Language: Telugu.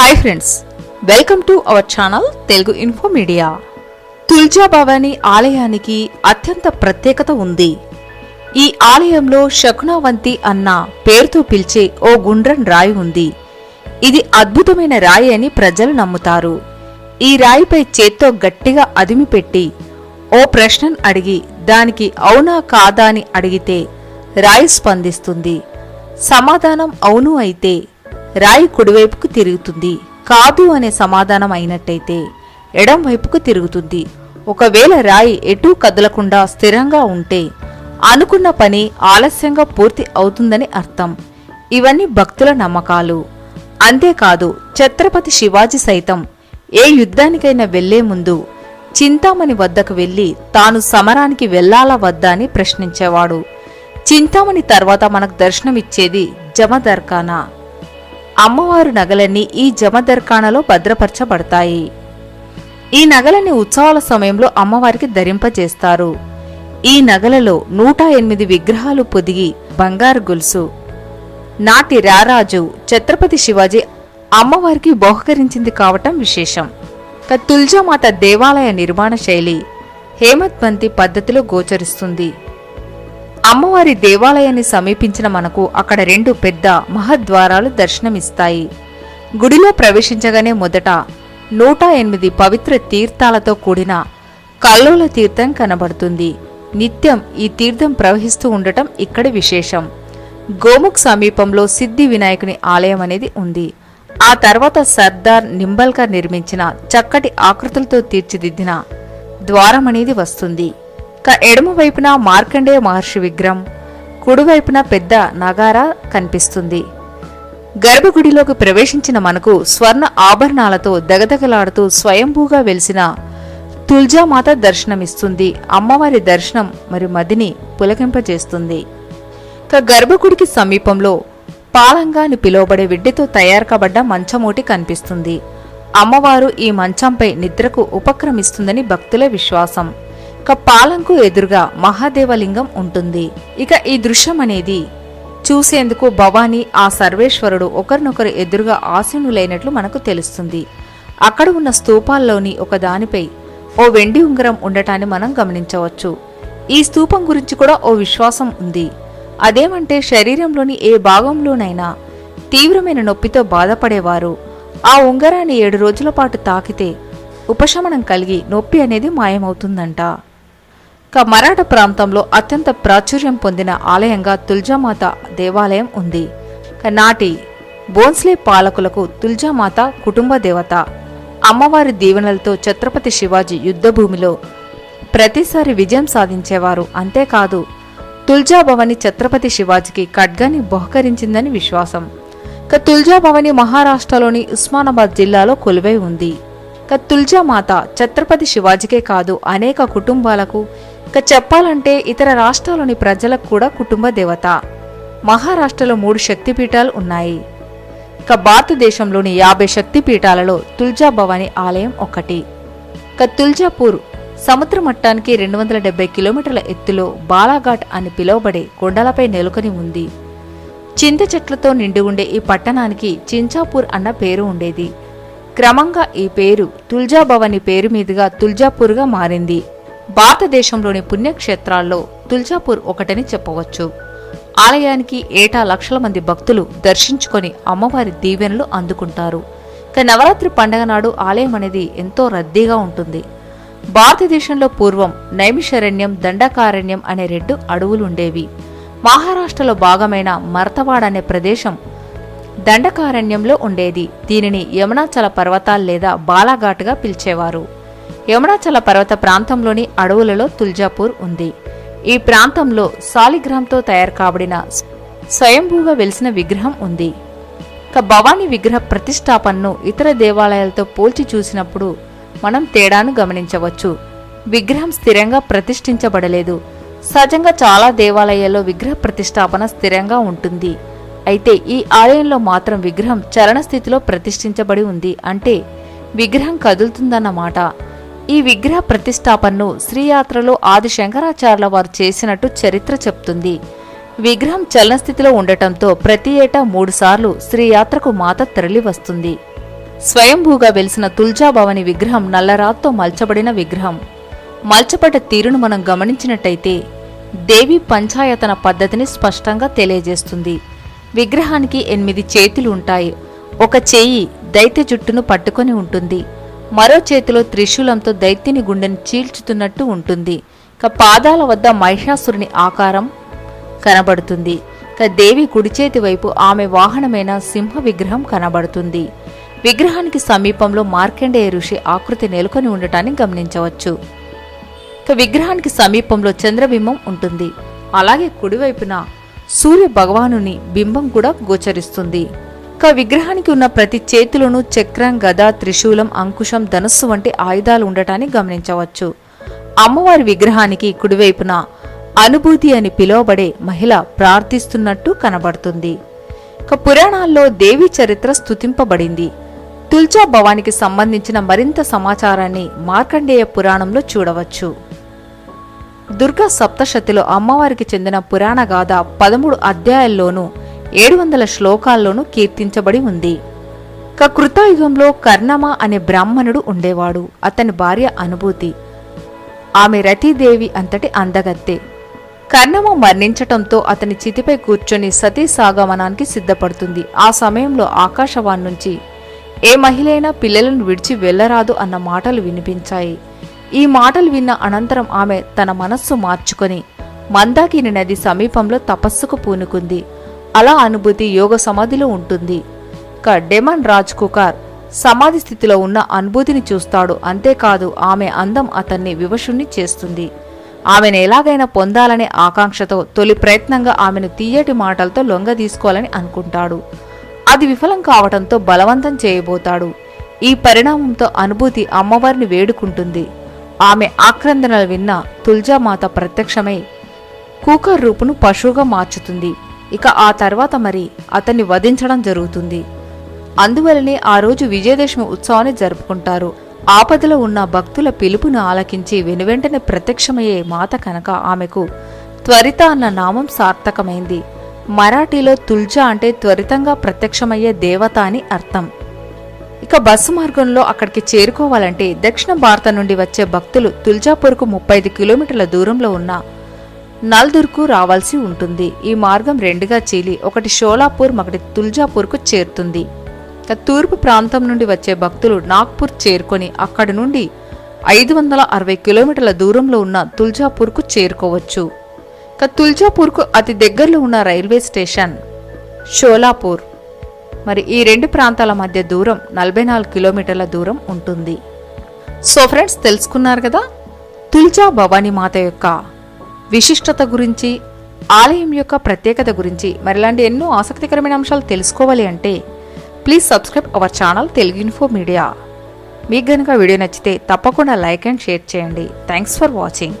Hi friends welcome to our channel Telugu info media Tulja Bhavani ఆలయానికి అత్యంత ప్రత్యేకత ఉంది. ఈ ఆలయంలో శకునావంతి అన్న పేరుతో పిలిచే ఓ గుండ్రన్ రాయి ఉంది. ఇది అద్భుతమైన రాయి అని ప్రజలు నమ్ముతారు. ఈ రాయిపై చేత్తో గట్టిగా అదిమిపెట్టి ఓ ప్రశ్నను అడిగి దానికి అవునా కాదా అని అడిగితే రాయి స్పందిస్తుంది. సమాధానం అవును అయితే రాయి కుడివైపుకు తిరుగుతుంది. కాదు అనే సమాధానం అయినట్టయితే ఎడం వైపుకు తిరుగుతుంది. ఒకవేళ రాయి ఎటూ కదలకుండా స్థిరంగా ఉంటే అనుకున్న పని ఆలస్యంగా పూర్తి అవుతుందని అర్థం. ఇవన్నీ భక్తుల నమ్మకాలు. అంతేకాదు ఛత్రపతి శివాజీ సైతం ఏ యుద్ధానికైనా వెళ్ళే ముందు చింతామణి వద్దకు వెళ్ళి తాను సమరానికి వెళ్ళాలా వద్దా అని ప్రశ్నించేవాడు. చింతామణి తర్వాత మనకు దర్శనమిచ్చేది జమదర్కానా అమ్మవారు నగలన్నీ ఈ జమదర్కాణలో భద్రపరచబడతాయి. ఈ నగలని ఉత్సవాల సమయంలో అమ్మవారికి ధరింపజేస్తారు. ఈ నగలలో నూట ఎనిమిది విగ్రహాలు పొదిగి బంగారు గొలుసు. నాటి రారాజు ఛత్రపతి శివాజీ అమ్మవారికి బహుకరించింది కావటం విశేషం. తుల్జామాత దేవాలయ నిర్మాణ శైలి హేమత్బంతి పద్ధతిలో గోచరిస్తుంది. అమ్మవారి దేవాలయాన్ని సమీపించిన మనకు అక్కడ రెండు పెద్ద మహద్వారాలు దర్శనమిస్తాయి. గుడిలో ప్రవేశించగానే మొదట నూట ఎనిమిది పవిత్ర తీర్థాలతో కూడిన కల్లోల తీర్థం కనబడుతుంది. నిత్యం ఈ తీర్థం ప్రవహిస్తూ ఉండటం ఇక్కడి విశేషం. గోముఖ్ సమీపంలో సిద్ధి వినాయకుని ఆలయం అనేది ఉంది. ఆ తర్వాత సర్దార్ నింబల్కర్ నిర్మించిన చక్కటి ఆకృతులతో తీర్చిదిద్దిన ద్వారం అనేది వస్తుంది. ఎడమ వైపున మార్కండేయ మహర్షి విగ్రహం కుడివైపున పెద్ద నగారా కనిపిస్తుంది. గర్భగుడిలోకి ప్రవేశించిన మనకు స్వర్ణ ఆభరణాలతో దగదగలాడుతూ స్వయంభూగా వెలిసిన తుల్జామాత దర్శనమిస్తుంది. అమ్మవారి దర్శనం మరి మదిని పులకింపజేస్తుంది. ఇక గర్భగుడికి సమీపంలో పాలంగా అని పిలువబడే విడ్డితో తయారు కాబడ్డ మంచమూటి కనిపిస్తుంది. అమ్మవారు ఈ మంచంపై నిద్రకు ఉపక్రమిస్తుందని భక్తుల విశ్వాసం. ఇక పాలంకు ఎదురుగా మహాదేవలింగం ఉంటుంది. ఇక ఈ దృశ్యం అనేది చూసేందుకు భవానీ ఆ సర్వేశ్వరుడు ఒకరినొకరు ఎదురుగా ఆసీనులైనట్లు మనకు తెలుస్తుంది. అక్కడ ఉన్న స్తూపాల్లోని ఒక దానిపై ఓ వెండి ఉంగరం ఉండటాన్ని మనం గమనించవచ్చు. ఈ స్తూపం గురించి కూడా ఓ విశ్వాసం ఉంది. అదేమంటే శరీరంలోని ఏ భాగంలోనైనా తీవ్రమైన నొప్పితో బాధపడేవారు. ఆ ఉంగరాన్ని ఏడు రోజుల పాటు తాకితే ఉపశమనం కలిగి నొప్పి అనేది మాయమవుతుందంట. ఇక మరాఠ ప్రాంతంలో అత్యంత ప్రాచుర్యం పొందిన ఆలయంగా తుల్జామాత దేవాలయం ఉంది. నాటి బోన్స్లే పాలకులకు తుల్జామాత కుటుంబ దేవత అమ్మవారి దీవెనలతో ఛత్రపతి శివాజీ యుద్ధభూమిలో ప్రతిసారి విజయం సాధించేవారు అంతేకాదు తుల్జాభవని ఛత్రపతి శివాజీకి ఖడ్గాని బహుకరించిందని విశ్వాసం. ఇక తుల్జాభవని మహారాష్ట్రలోని ఉస్మానాబాద్ జిల్లాలో కొలువై ఉంది. ఇక తుల్జామాత ఛత్రపతి శివాజీకే కాదు అనేక కుటుంబాలకు ఇక చెప్పాలంటే ఇతర రాష్ట్రాల్లోని ప్రజలకు కూడా కుటుంబ దేవత. మహారాష్ట్రలో మూడు శక్తిపీఠాలు ఉన్నాయి. ఇక భారతదేశంలోని యాభై శక్తిపీఠాలలో తుల్జాభవాని ఆలయం ఒకటి. ఇక తుల్జాపూర్ సముద్ర మట్టానికి రెండు వందల డెబ్బై కిలోమీటర్ల ఎత్తులో బాలాఘాట్ అని పిలువబడే కొండలపై నెలకొని ఉంది. చింత చెట్లతో నిండి ఉండే ఈ పట్టణానికి చించాపూర్ అన్న పేరు ఉండేది. క్రమంగా ఈ పేరు తుల్జాభవని పేరు మీదుగా తుల్జాపూర్గా మారింది. భారతదేశంలోని పుణ్యక్షేత్రాల్లో తుల్జాపూర్ ఒకటని చెప్పవచ్చు. ఆలయానికి ఏటా లక్షల మంది భక్తులు దర్శించుకొని అమ్మవారి దీవెనలు అందుకుంటారు. ఇక నవరాత్రి పండగ నాడు ఆలయం అనేది ఎంతో రద్దీగా ఉంటుంది. భారతదేశంలో పూర్వం నైమిషరణ్యం దండకారణ్యం అనే రెండు అడవులు ఉండేవి మహారాష్ట్రలో భాగమైన మరతవాడ అనే ప్రదేశం దండకారణ్యంలో ఉండేది. దీనిని యమునాచల పర్వతాలు లేదా బాలాఘాట్గా పిలిచేవారు. యమునాచల పర్వత ప్రాంతంలోని అడవులలో తుల్జాపూర్ ఉంది. ఈ ప్రాంతంలో సాలిగ్రామ్తో తయారు కాబడిన స్వయంభూగా వెలిసిన విగ్రహం ఉంది. ఇక భవానీ విగ్రహ ప్రతిష్టాపనను ఇతర దేవాలయాలతో పోల్చి చూసినప్పుడు మనం తేడాను గమనించవచ్చు. విగ్రహం స్థిరంగా ప్రతిష్ఠించబడలేదు. సహజంగా చాలా దేవాలయాల్లో విగ్రహ ప్రతిష్టాపన స్థిరంగా ఉంటుంది. అయితే ఈ ఆలయంలో మాత్రం విగ్రహం చరణ స్థితిలో ప్రతిష్ఠించబడి ఉంది అంటే విగ్రహం కదులుతుందన్నమాట. ఈ విగ్రహ ప్రతిష్టాపనను శ్రీయాత్రలో ఆది శంకరాచార్యుల వారు చేసినట్టు చరిత్ర చెప్తుంది. విగ్రహం చలనస్థితిలో ఉండటంతో ప్రతి ఏటా మూడుసార్లు శ్రీయాత్రకు మాత తరలి వస్తుంది. స్వయంభూగా వెలిసిన తుల్జాభవని విగ్రహం నల్లరాత్తో మల్చబడిన విగ్రహం. మల్చబడ్డ తీరును మనం గమనించినట్టయితే దేవి పంచాయతన పద్ధతిని స్పష్టంగా తెలియజేస్తుంది. విగ్రహానికి ఎనిమిది చేతులు ఉంటాయి. ఒక చేయి దైత్య జుట్టును పట్టుకొని ఉంటుంది. మరో చేతిలో త్రిశూలంతో దైత్యుని గుండెని చీల్చుతున్నట్టు ఉంటుంది. ఇక పాదాల వద్ద మహిషాసురుని ఆకారం కనబడుతుంది. ఇక దేవి కుడి చేతి వైపు ఆమె వాహనమైన సింహ విగ్రహం కనబడుతుంది. విగ్రహానికి సమీపంలో మార్కండేయ ఋషి ఆకృతి నెలకొని ఉండటాన్ని గమనించవచ్చు. ఇక విగ్రహానికి సమీపంలో చంద్రబింబం ఉంటుంది. అలాగే కుడివైపున సూర్య భగవానుని బింబం కూడా గోచరిస్తుంది. యొక్క విగ్రహానికి ఉన్న ప్రతి చేతిలోనూ చక్రం గద త్రిశూలం అంకుశం ధనస్సు వంటి ఆయుధాలు ఉండటాన్ని గమనించవచ్చు. అమ్మవారి విగ్రహానికి కుడివైపున అనుభూతి అని పిలువబడే మహిళ ప్రార్థిస్తున్నట్టు కనబడుతుంది. ఇక పురాణాల్లో దేవి చరిత్ర స్థుతింపబడింది తుల్చా భవానికి సంబంధించిన మరింత సమాచారాన్ని మార్కండేయ పురాణంలో చూడవచ్చు. దుర్గా సప్తశతిలో అమ్మవారికి చెందిన పురాణ గాథ పదమూడు అధ్యాయాల్లోనూ ఏడు వందల శ్లోకాల్లోనూ కీర్తించబడి ఉంది. ఇక కృతయుగంలో కర్ణమ అనే బ్రాహ్మణుడు ఉండేవాడు. అతని భార్య అనుభూతి. ఆమె రతీదేవి అంతటి అందగత్తె. కర్ణమ మరణించటంతో అతని చితిపై కూర్చొని సతీ సాగమనానికి సిద్ధపడుతుంది. ఆ సమయంలో ఆకాశవాణి నుంచి ఏ మహిళైనా పిల్లలను విడిచి వెళ్ళరాదు అన్న మాటలు వినిపించాయి. ఈ మాటలు విన్న అనంతరం ఆమె తన మనస్సు మార్చుకొని మందాకిని నది సమీపంలో తపస్సుకు పూనుకుంది. అలా అనుభూతి యోగ సమాధిలో ఉంటుంది. ఇక డెమన్ రాజ్ కుకార్ సమాధి స్థితిలో ఉన్న అనుభూతిని చూస్తాడు. అంతేకాదు ఆమె అందం అతన్ని వివశుణ్ణి చేస్తుంది. ఆమెను ఎలాగైనా పొందాలనే ఆకాంక్షతో తొలి ప్రయత్నంగా ఆమెను తీయటి మాటలతో లొంగ తీసుకోవాలని అనుకుంటాడు. అది విఫలం కావటంతో బలవంతం చేయబోతాడు. ఈ పరిణామంతో అనుభూతి అమ్మవారిని వేడుకుంటుంది. ఆమె ఆక్రందనలు విన్న తుల్జామాత ప్రత్యక్షమై కూకర్ రూపును పశువుగా మార్చుతుంది. ఇక ఆ తర్వాత మరి అతన్ని వధించడం జరుగుతుంది. అందువలనే ఆ రోజు విజయదశమి ఉత్సవాన్ని జరుపుకుంటారు. ఆపదలో ఉన్న భక్తుల పిలుపును ఆలకించి వెనువెంటనే ప్రత్యక్షమయ్యే మాత కనుక ఆమెకు త్వరిత అన్న నామం సార్థకమైంది. మరాఠీలో తుల్జా అంటే త్వరితంగా ప్రత్యక్షమయ్యే దేవత అని అర్థం. ఇక బస్సు మార్గంలో అక్కడికి చేరుకోవాలంటే దక్షిణ భారత నుండి వచ్చే భక్తులు తుల్జాపూర్కు ముప్పై ఐదు కిలోమీటర్ల దూరంలో ఉన్న నల్దుర్కు రావాల్సి ఉంటుంది. ఈ మార్గం రెండుగా చీలి ఒకటి షోలాపూర్ ఒకటి తుల్జాపూర్కు చేరుతుంది. తూర్పు ప్రాంతం నుండి వచ్చే భక్తులు నాగ్పూర్ చేరుకొని అక్కడి నుండి ఐదు వందల అరవై కిలోమీటర్ల దూరంలో ఉన్న తుల్జాపూర్కు చేరుకోవచ్చు. ఇక తుల్జాపూర్కు అతి దగ్గరలో ఉన్న రైల్వే స్టేషన్ షోలాపూర్. మరి ఈ రెండు ప్రాంతాల మధ్య దూరం నలభై నాలుగు కిలోమీటర్ల దూరం ఉంటుంది. సో ఫ్రెండ్స్ తెలుసుకున్నారు కదా? తుల్జా భవానీ మాత యొక్క విశిష్టత గురించి ఆలయం యొక్క ప్రత్యేకత గురించి మరిలాంటి ఎన్నో ఆసక్తికరమైన అంశాలు తెలుసుకోవాలి అంటే please subscribe our channel Telugu info media మీకు గనుక వీడియో నచ్చితే తప్పకుండా లైక్ అండ్ షేర్ చేయండి. Thanks for watching